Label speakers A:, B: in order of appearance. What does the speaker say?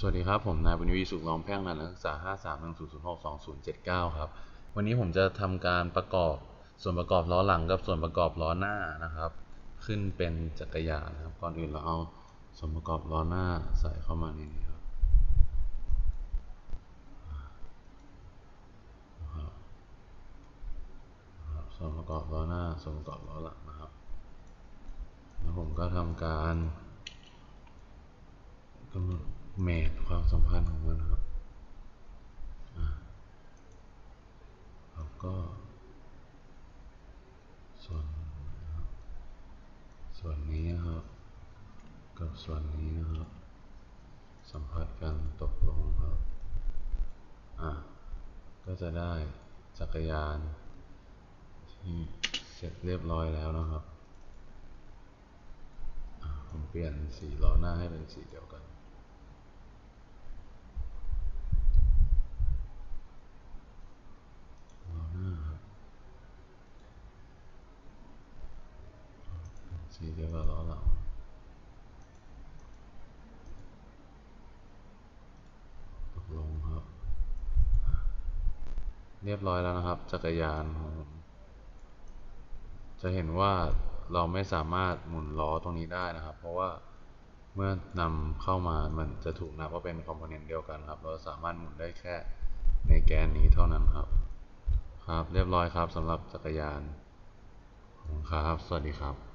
A: สวัสดีครับ ผมนายบุญวีสุขล้อมแพ่งนักศึกษา 5 3 1 0 0 6 2 0 7 9 ครับ วันนี้ผมจะทำการประกอบส่วนประกอบล้อหลังกับส่วนประกอบล้อหน้านะครับ ขึ้นเป็นจักรยานนะครับ ก่อนอื่นเราเอาส่วนประกอบล้อหน้าใส่เข้ามาในนี้ครับนะครับส่วนประกอบล้อหน้า ส่วนประกอบล้อหลังนะครับ แล้วผมก็ทำการ เมทความสัมพันธ์ของมันนะครับอ่าแล้วก็ส่วนส่วนนี้นะครับ กับส่วนนี้นะครับ สัมผัสกันตกลงครับอะก็จะได้จักรยานที่เสร็จเรียบร้อยแล้วนะครับผมเปลี่ยนสีล้อหน้าให้เป็นสีเดียวกัน ล้อหน้าครับ สีเดียวกับล้อหลังตกลงครับ เรียบร้อยแล้วนะครับ จักรยานของจะเห็นว่าเราไม่สามารถหมุนล้อตรงนี้ได้นะครับ เพราะว่าเมื่อนำเข้ามามันจะถูกนับว่าเป็นคอมโพเนนต์เดียวกันครับ เราสามารถหมุนได้แค่ในแกนนี้เท่านั้นครับ ครับ เรียบร้อยครับสำหรับจักรยานคุณครับ สวัสดีครับ